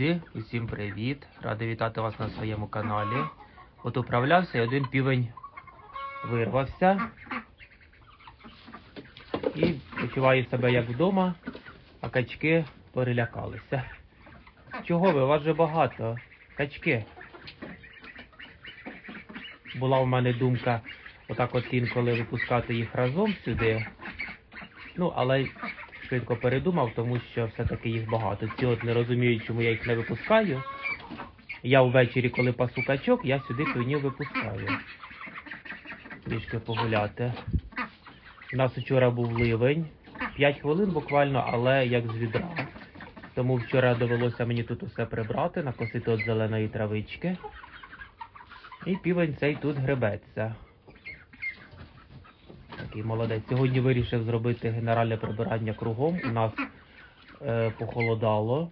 Друзі, усім привіт! Радий вітати вас на своєму каналі. От управлявся і один півень вирвався і почуває себе як вдома, а качки перелякалися. Чого ви? У Вас же багато. Качки. Була в мене думка отак от інколи випускати їх разом сюди. Ну, але швидко передумав, тому що все-таки їх багато. Ці от не розуміють, чому я їх не випускаю. Я ввечері, коли пасу качок, я сюди півнів випускаю. Трішки погуляти. У нас вчора був ливень. 5 хвилин буквально, але як з відра. Тому вчора довелося мені тут усе прибрати, накосити от зеленої травички. І півень цей тут гребеться. Такий молодець. Сьогодні вирішив зробити генеральне прибирання кругом. У нас е, похолодало.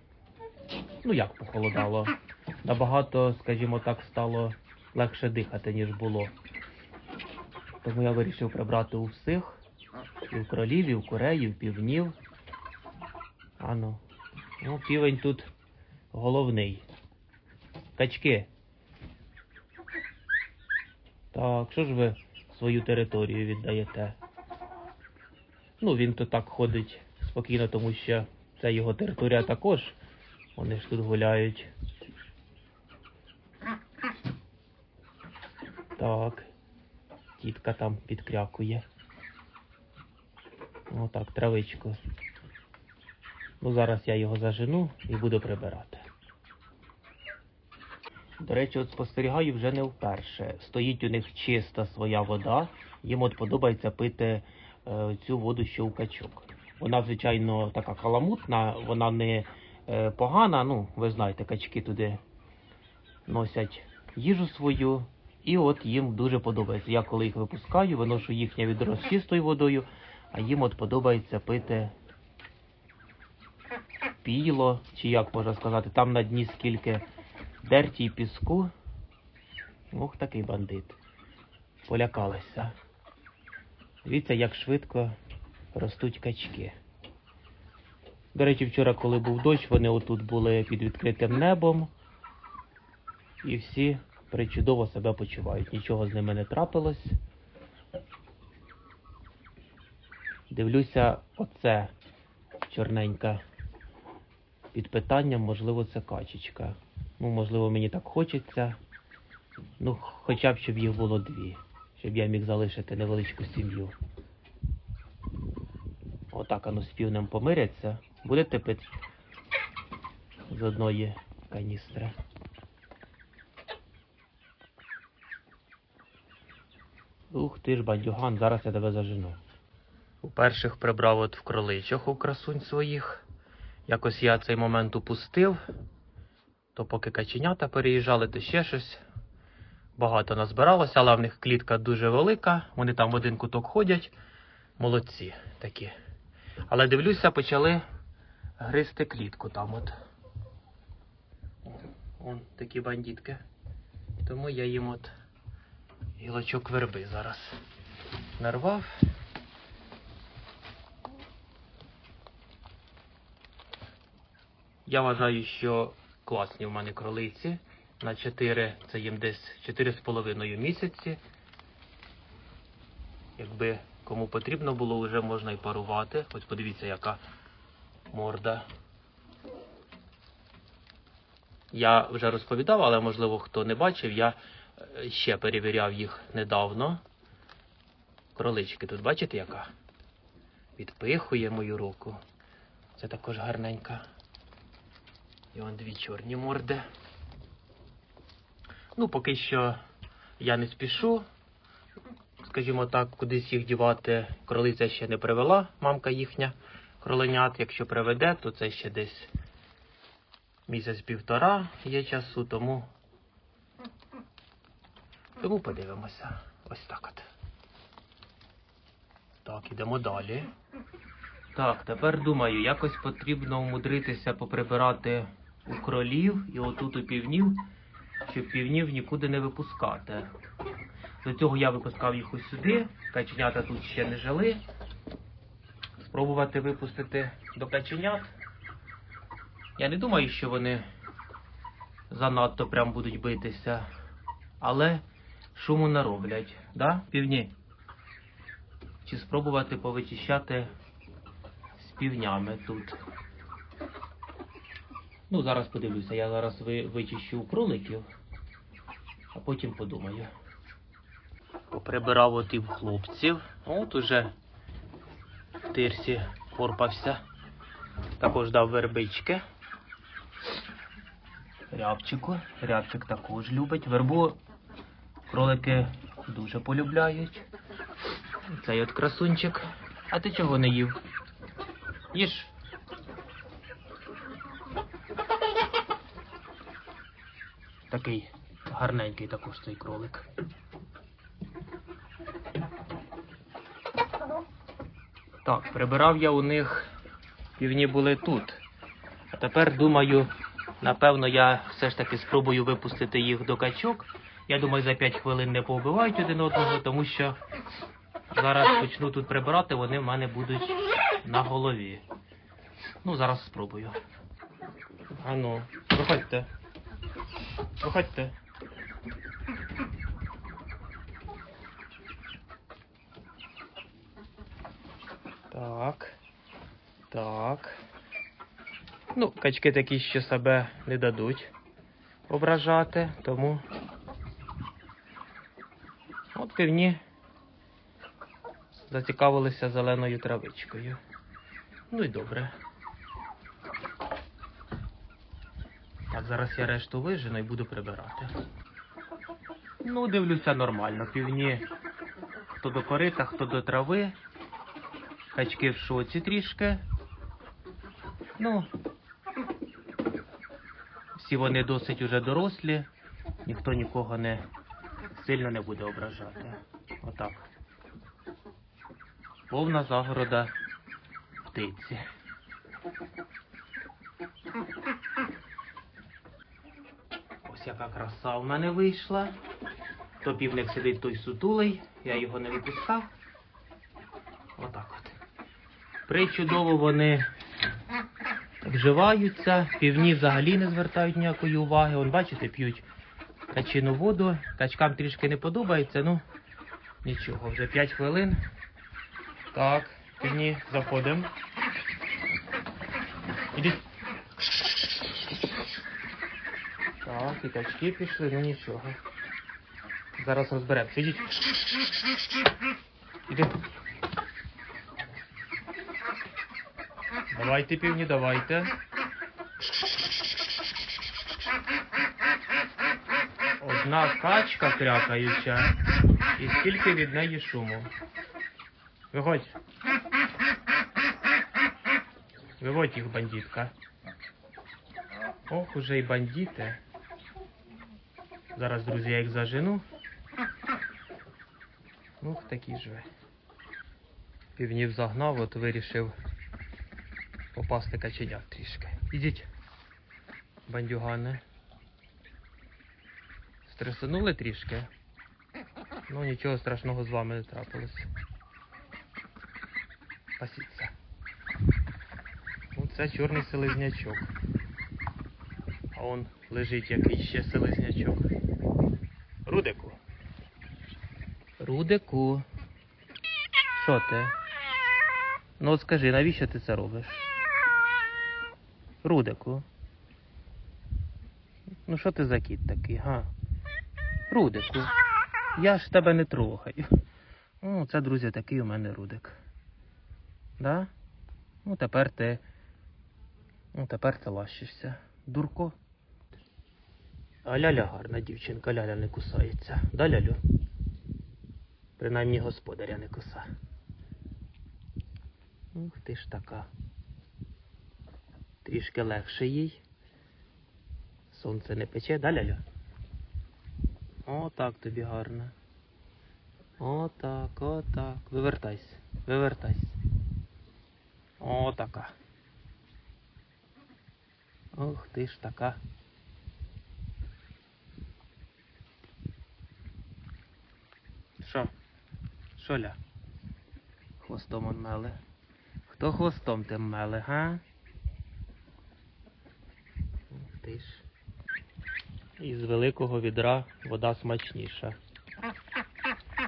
Ну як похолодало? Набагато, скажімо так, стало легше дихати, ніж було. Тому я вирішив прибрати у всіх. І в кролів, і в курей, і в півнів. Ану. Ну, півень тут головний. Качки. Так, що ж ви свою територію віддаєте? Ну, він то так ходить спокійно, тому що це його територія також. Вони ж тут гуляють. Так. Тітка там підкрякує. Отак, травичку. Ну, зараз я його зажену і буду прибирати. До речі, от спостерігаю вже не вперше. Стоїть у них чиста своя вода. Їм от подобається пити е, цю воду, що у качок. Вона, звичайно, така каламутна, вона не е, погана. Ну, ви знаєте, качки туди носять їжу свою. І от їм дуже подобається. Я коли їх випускаю, виношу їхнє відро з чистою водою, а їм от подобається пити піло, чи як можна сказати, там на дні скільки дерті піску. Ох, такий бандит. Полякалися. Дивіться, як швидко ростуть качки. До речі, вчора, коли був дощ, вони отут були під відкритим небом. І всі причудово себе почувають. Нічого з ними не трапилось. Дивлюся, оце чорненька під питанням, можливо, це качечка. Ну, можливо, мені так хочеться. Ну, хоча б, щоб їх було дві, щоб я міг залишити невеличку сім'ю. Отак ану з півнем помиряться. Будете пити з одної каністри. Ух ти ж, бандюган, зараз я тебе зажену. У перших прибрав от в кроличок у красунь своїх. Якось я цей момент упустив. То поки каченята переїжджали, то ще щось. Багато назбиралося, але в них клітка дуже велика. Вони там в один куток ходять. Молодці такі. Але дивлюся, почали гризти клітку там от. Вон такі бандітки. Тому я їм от гілочок верби зараз нарвав. Я вважаю, що класні в мене кролиці. На 4, це їм десь 4,5 місяці. Якби кому потрібно було, вже можна і парувати. Ось подивіться, яка морда. Я вже розповідав, але можливо хто не бачив, я е, ще перевіряв їх недавно. Кролички тут, бачите, яка? Відпихує мою руку. Це також гарненька. І вон дві чорні морди. Ну, поки що я не спішу. Скажімо так, кудись їх дівати кролиця ще не привела, мамка їхня кроленят. Якщо приведе, то це ще десь місяць-півтора є часу, тому. Тому подивимося. Ось так от. Так, ідемо далі. Так, тепер думаю, якось потрібно вмудритися поприбирати у кролів і отут у півнів, щоб півнів нікуди не випускати. До цього я випускав їх ось сюди, каченята тут ще не жили. Спробувати випустити до каченят. Я не думаю, що вони занадто прям будуть битися. Але шуму не роблять, да, півні? Чи спробувати повичищати з півнями тут? Ну, зараз подивлюся, я зараз ви, вичищу кроликів, а потім подумаю. Поприбирав от і в хлопців. От уже в тирсі порпався. Також дав вербички. Рябчику. Рябчик також любить. Вербу кролики дуже полюбляють. Цей от красунчик. А ти чого не їв? Їж. Такий гарненький також цей кролик. Так, прибирав я у них, півні були тут. А тепер думаю, напевно, я все ж таки спробую випустити їх до качок. Я думаю, за 5 хвилин не повбивають один одного, тому що зараз почну тут прибирати, вони в мене будуть на голові. Ну, зараз спробую. Ану, виходьте. Виходьте. Так. Так. Ну, качки такі ще себе не дадуть ображати, тому. От півні зацікавилися зеленою травичкою. Ну і добре. Так, зараз я решту вижену і буду прибирати. Ну, дивлюся нормально. Півні хто до корита, хто до трави. Качки в шоці трішки. Ну, всі вони досить уже дорослі, ніхто нікого не сильно не буде ображати. Отак. Повна загорода птиці. Яка краса в мене вийшла. То півник сидить той сутулий, я його не випускав. Отак от. Причудово вони вживаються, півні взагалі не звертають ніякої уваги. Вон, бачите, п'ють качину воду. Качкам трішки не подобається, ну нічого, вже 5 хвилин. Так, півні, заходимо. Ідіть. Так, і качки пішли, ну нічого. Зараз розберемося. Ідіть. Іди. Давайте, півні, давайте. Одна качка крякаюча. І скільки від неї шуму. Виходь. Виводь їх, бандитка. Ох, уже й бандити. Зараз, друзі, я їх зажену. Ух, такі ж ви. Півнів загнав, от вирішив попасти каченят трішки. Ідіть, бандюгани. Стресанули трішки. Ну нічого страшного з вами не трапилось. Пасіться. Оце чорний селезнячок. А он лежить який ще селезнячок. Рудику. Рудику. Що ти? Ну от скажи, навіщо ти це робиш? Рудику. Ну що ти за кіт такий, га? Рудику. Я ж тебе не трогаю. Ну, це, друзі, такий у мене рудик. Да? Ну, тепер ти. Ну, тепер ти лащишся. Дурко. А ляля гарна дівчинка, ляля не кусається. Да, лялю? Принаймні господаря не коса. Ух ти ж така. Трішки легше їй. Сонце не пече, да, лялю? О, так тобі гарно. Отак, отак. Вивертайся, вивертайся. О, така. Ох ти ж така. Що? Що ля? Хвостом он меле. Хто хвостом тим меле, га? Ти ж. Із великого відра вода смачніша.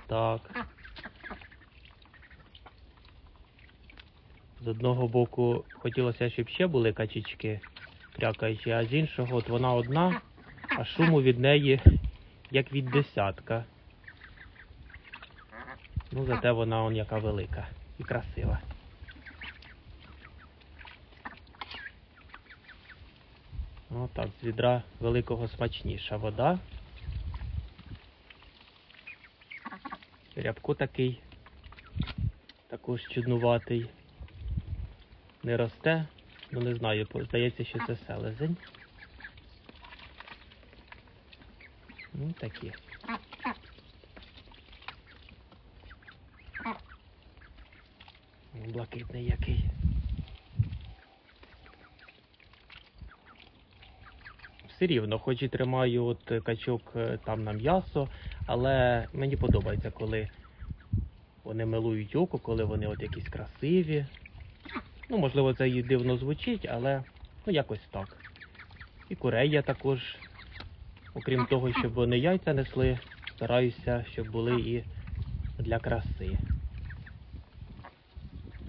Так. З одного боку хотілося, щоб ще були качечки крякаючі, а з іншого от вона одна, а шуму від неї як від десятка. Ну, зате вона он яка велика і красива. Отак, з відра великого смачніша вода. Рябко такий, також чуднуватий. Не росте, ну не знаю, здається, що це селезень. Ну, такі. Блакитний який. Все рівно, хоч і тримаю от качок е, там на м'ясо, але мені подобається, коли вони милують око, коли вони от якісь красиві. Ну, можливо, це і дивно звучить, але ну якось так. І курей я також, окрім того, щоб вони яйця несли, стараюся, щоб були і для краси.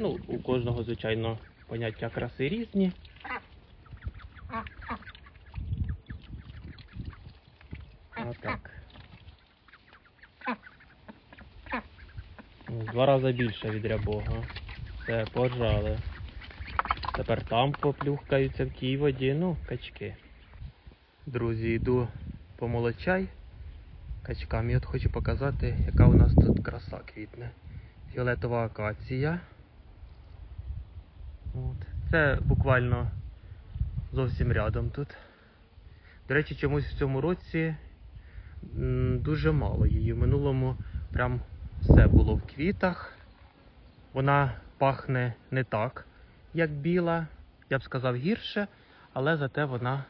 Ну, у кожного, звичайно, поняття краси різні. Отак. Ну, Два рази більше від рябого. Все, поржали. Тепер там поплюхкаються в тій воді, ну, качки. Друзі, йду по молочай качкам. І от хочу показати, яка у нас тут краса квітне. Фіолетова акація. Це буквально зовсім рядом тут. До речі, чомусь в цьому році дуже мало її. В минулому прям все було в квітах. Вона пахне не так, як біла, я б сказав гірше, але зате вона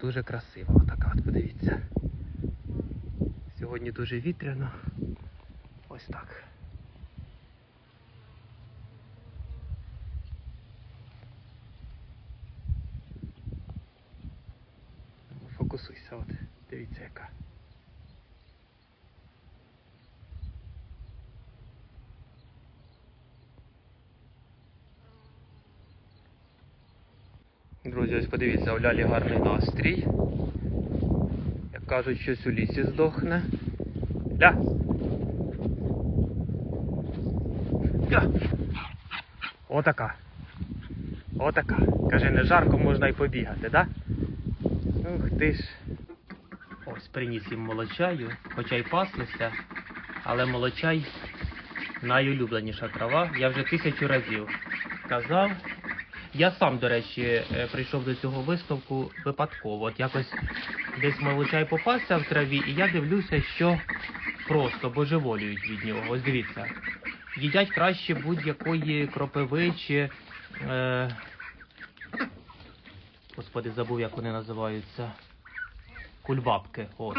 дуже красива. Отака от, подивіться. Сьогодні дуже вітряно. Ось так. Фокусуйся, от. Дивіться яка. Друзі, ось подивіться, у Лялі гарний настрій. Як кажуть, щось у лісі здохне. Ля! Ля! Отака. Отака. Каже, не жарко, можна й побігати, да? Ух ти ж. Ось приніс їм молочаю, хоча й паслися, але молочай найулюбленіша трава. Я вже тисячу разів казав. Я сам, до речі, е, прийшов до цього висновку випадково. От якось десь молочай попався в траві, і я дивлюся, що просто божеволюють від нього. Ось дивіться. Їдять краще будь-якої кропиви чи. Е... Господи, забув, як вони називаються. Кульбабки. От.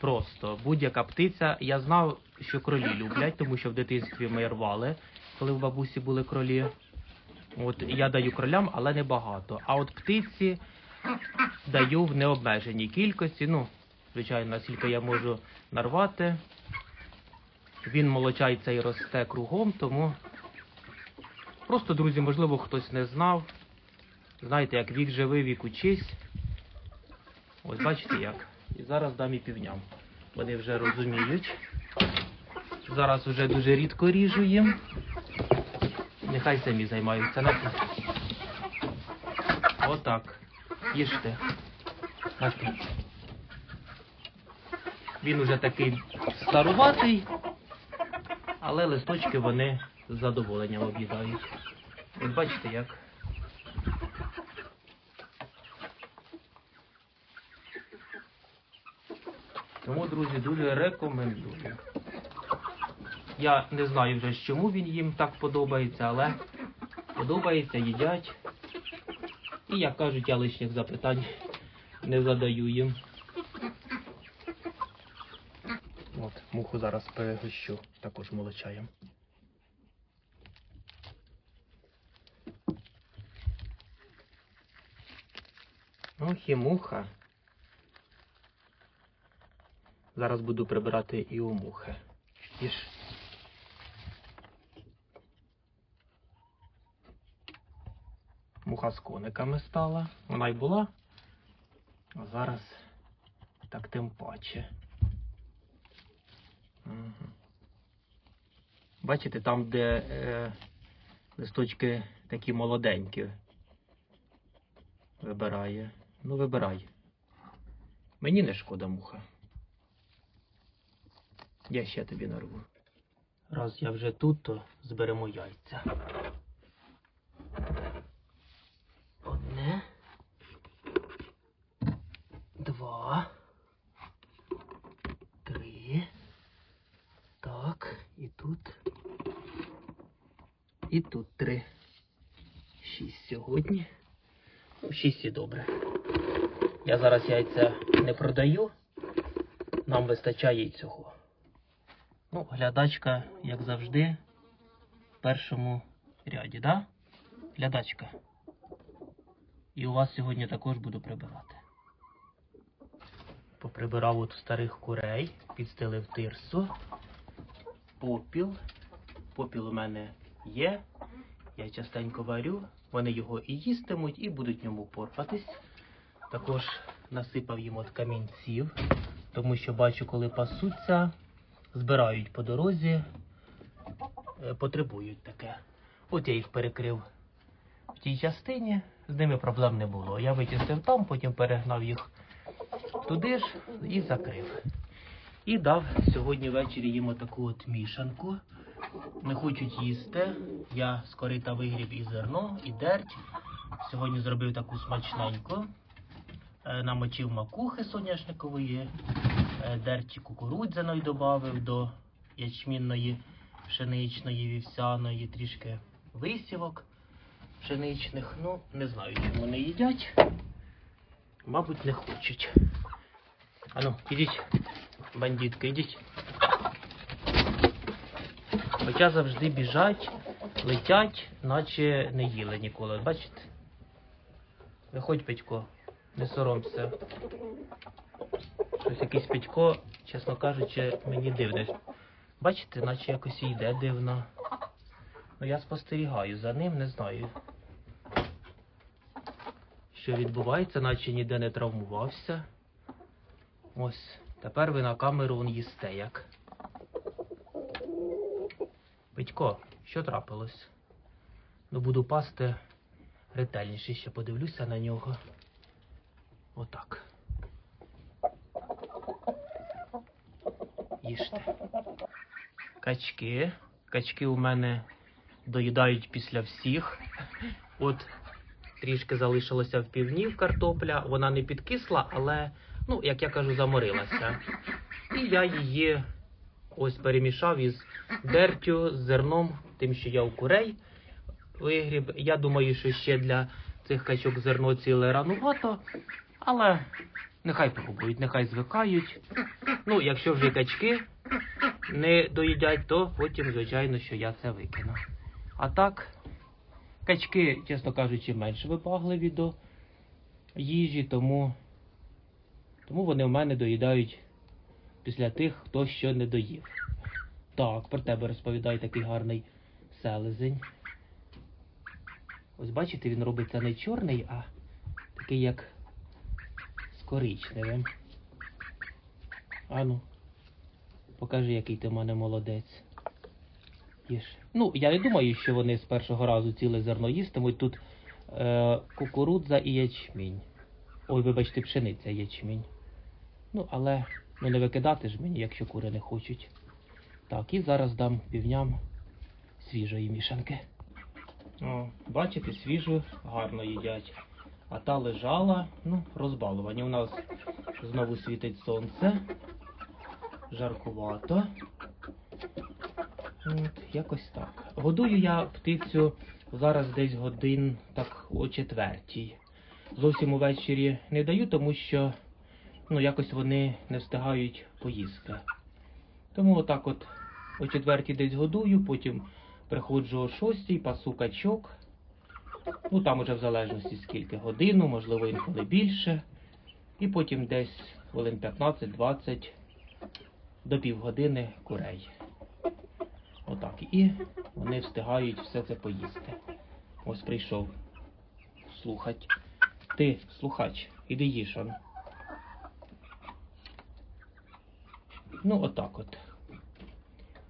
Просто будь-яка птиця. Я знав, що кролі люблять, тому що в дитинстві ми рвали, коли в бабусі були кролі. От я даю кролям, але не багато. А от птиці даю в необмеженій кількості. Ну, звичайно, наскільки я можу нарвати. Він молочай цей росте кругом, тому просто, друзі, можливо, хтось не знав. Знаєте, як вік живий, вік учись. Ось бачите як. І зараз дам і півням. Вони вже розуміють. Зараз вже дуже рідко ріжу їм. Нехай самі займаються. На... Отак. Їжте. Бачите? Він уже такий старуватий, але листочки вони з задоволенням об'їдають. От бачите як. Тому, друзі, дуже рекомендую. Я не знаю вже, чому він їм так подобається, але подобається, їдять. І, як кажуть, я лишніх запитань не задаю їм. От, муху зараз перегощу також молочаєм. Ох і муха. Зараз буду прибирати і у мухи. Їж. Муха з кониками стала. Вона й була. А зараз так тим паче. Угу. Бачите, там, де е, листочки такі молоденькі. Вибирає. Ну, вибирай. Мені не шкода муха. Я ще тобі нарву. Раз я вже тут, то зберемо яйця. Одне. Два. Три. Так, і тут. І тут три. Шість сьогодні. Ну, Шість і добре. Я зараз яйця не продаю. Нам вистачає і цього. Ну, глядачка, як завжди, в першому ряді, да? Глядачка. І у вас сьогодні також буду прибирати. Поприбирав от старих курей, підстелив тирсу, попіл. Попіл у мене є. Я частенько варю. Вони його і їстимуть, і будуть ньому порпатись. Також насипав їм от камінців, тому що бачу, коли пасуться, збирають по дорозі, е, потребують таке. От я їх перекрив в тій частині, з ними проблем не було. Я вичистив там, потім перегнав їх туди ж і закрив. І дав сьогодні ввечері їм отаку от мішанку. Не хочуть їсти. Я з корита вигріб і зерно, і дерть. Сьогодні зробив таку смачненьку. Е, Намочив макухи соняшникової, е, дерті кукурудзяної додав до ячмінної, пшеничної, вівсяної, трішки висівок пшеничних. Ну, не знаю, чому не їдять. Мабуть, не хочуть. Ану, ідіть, бандитки, ідіть. Хоча завжди біжать, летять, наче не їли ніколи. Бачите? Виходь, Петько, не соромся. Щось якийсь Петько, чесно кажучи, мені дивний. Бачите, наче якось і йде дивно. Ну я спостерігаю за ним, не знаю. Що відбувається, наче ніде не травмувався. Ось, тепер ви на камеру он їсте як. Петько, що трапилось? Ну буду пасти ретельніше, ще подивлюся на нього. Отак. Їжте. Качки. Качки у мене доїдають після всіх. От трішки залишилося в півнів картопля. Вона не підкисла, але, ну, як я кажу, заморилася. І я її ось перемішав із дертю, з зерном, тим, що я у курей вигріб. Я думаю, що ще для цих качок зерно ціле ранувато, але нехай пробують, нехай звикають. Ну, якщо вже качки не доїдять, то потім, звичайно, що я це викину. А так, качки, чесно кажучи, менш вибагливі до їжі, тому, тому вони в мене доїдають після тих, хто що не доїв. Так, про тебе розповідає такий гарний селезень. Ось бачите, він робиться не чорний, а такий як коричневим. Ану, покажи, який ти в мене молодець. Їж. Ну, я не думаю, що вони з першого разу ціле зерно їстимуть. Тут е, кукурудза і ячмінь. Ой, вибачте, пшениця ячмінь. Ну, але ну, не викидати ж мені, якщо кури не хочуть. Так, і зараз дам півням свіжої мішанки. О, бачите, свіжу гарно їдять. А та лежала, ну, розбалувані. У нас знову світить сонце. Жаркувато. От, якось так. Годую я птицю зараз десь годин так о четвертій. Зовсім увечері не даю, тому що ну, якось вони не встигають поїсти. Тому отак от о четвертій десь годую, потім приходжу о шостій, пасу качок. Ну там уже в залежності скільки годину, можливо інколи більше. І потім десь хвилин 15-20 до півгодини курей. Отак. І вони встигають все це поїсти. Ось прийшов слухать. Ти, слухач, іди їж он. Ну, отак от.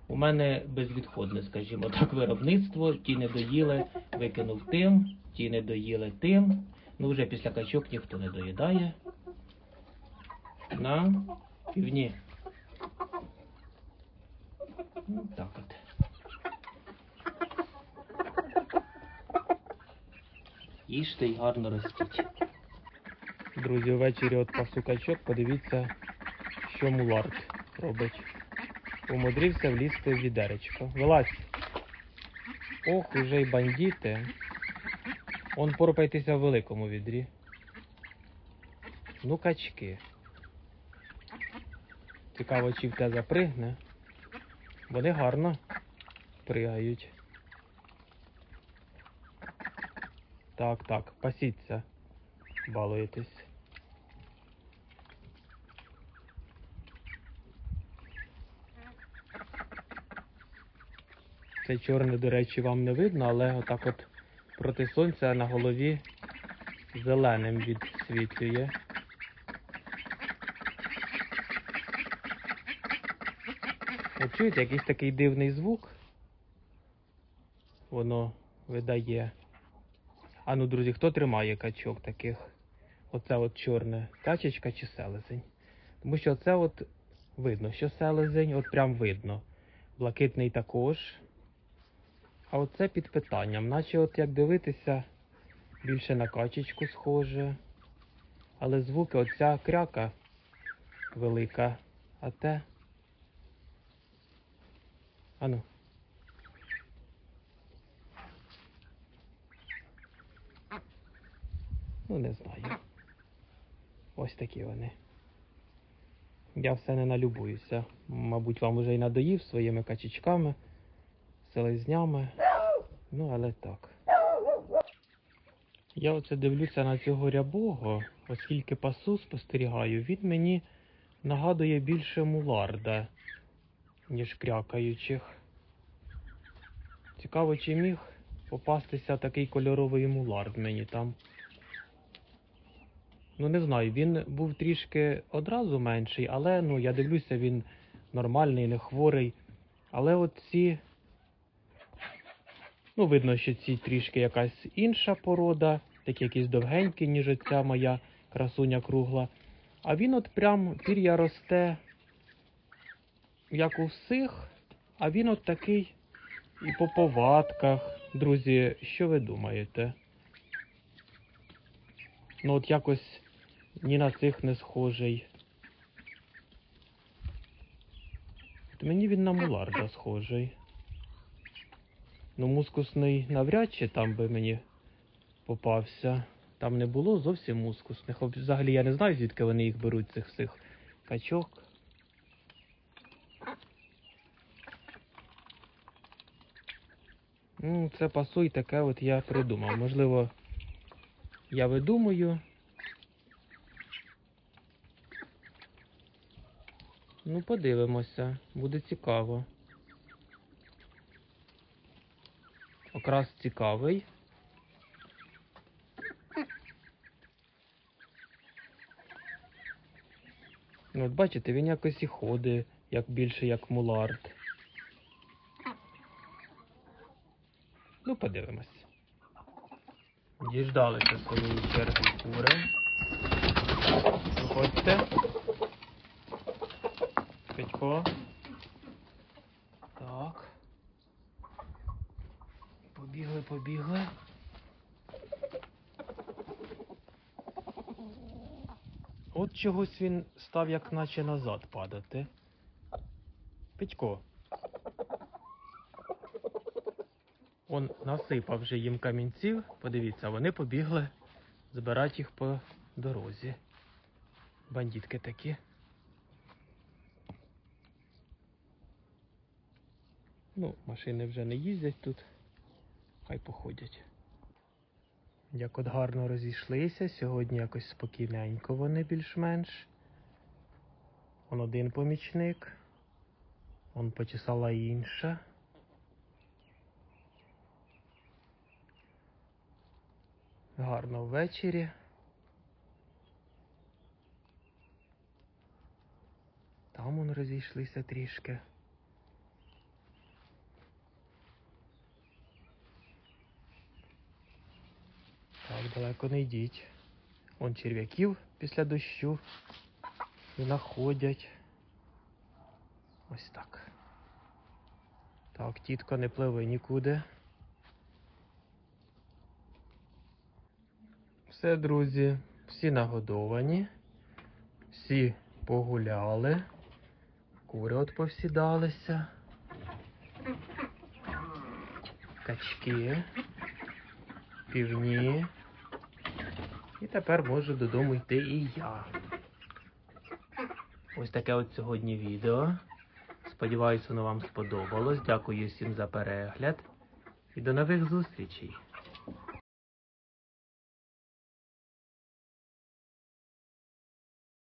У мене безвідходне, скажімо так, виробництво. Ті не доїли, викинув тим, ті не доїли тим. Ну, вже після качок ніхто не доїдає. На півні. Ну, так от. Їжте й гарно ростіть. Друзі, ввечері от пасу качок, подивіться, що мулард робить. Умудрився влізти в відеречко. Вилазь. Ох, уже й бандіти. Он порпайтеся в великому відрі. Ну, качки. Цікаво, чи в те запригне. Вони гарно пригають. Так, так, пасіться. Балуєтесь. Це чорне, до речі, вам не видно, але отак от проти сонця на голові зеленим відсвітлює. От чуєте, якийсь такий дивний звук. Воно видає. А ну, друзі, хто тримає качок таких? Оце от чорне качечка чи селезень? Тому що це от видно, що селезень, от прям видно. Блакитний також. А оце під питанням. Наче от як дивитися, більше на качечку схоже. Але звуки оця кряка велика, а те. Ану. Ну, не знаю. Ось такі вони. Я все не налюбуюся. Мабуть, вам уже й надоїв своїми качечками, селезнями. Ну, але так. Я оце дивлюся на цього рябого, оскільки пасу спостерігаю, він мені нагадує більше муларда, ніж крякаючих. Цікаво, чи міг попастися такий кольоровий мулард мені там. Ну, не знаю, він був трішки одразу менший, але ну, я дивлюся, він нормальний, не хворий. Але от ці. Ну, видно, що ці трішки якась інша порода, такі якісь довгенькі, ніж оця моя красуня кругла. А він от прям пір'я росте, як у всіх, а він от такий і по повадках. Друзі, що ви думаєте? Ну, от якось ні на цих не схожий. От мені він на муларда схожий. Ну, мускусний навряд чи там би мені попався. Там не було зовсім мускусних. Взагалі я не знаю, звідки вони їх беруть, цих всіх качок. Ну, це пасуй таке от я придумав. Можливо, я видумую. Ну, подивимося, буде цікаво. Окрас цікавий. Ну, от бачите, він якось і ходить, як більше як мулард. Ну, подивимось. Діждалися своєї черги кури. Виходьте. Петько. Так. Побігли. От чогось він став як наче назад падати. Петько. Он насипав вже їм камінців. Подивіться, вони побігли збирати їх по дорозі. Бандитки такі. Ну, машини вже не їздять тут. Хай походять. Як от гарно розійшлися, сьогодні якось спокійненько вони більш-менш. Он один помічник. Он почесала інша. Гарно ввечері. Там он розійшлися трішки. Так, далеко не йдіть. Вон черв'яків після дощу знаходять. Ось так. Так, тітко, не пливи нікуди. Все, друзі, всі нагодовані, всі погуляли, кури от повсідалися, качки, півні. І тепер можу додому йти і я. Ось таке от сьогодні відео. Сподіваюсь, воно вам сподобалось. Дякую всім за перегляд. І до нових зустрічей!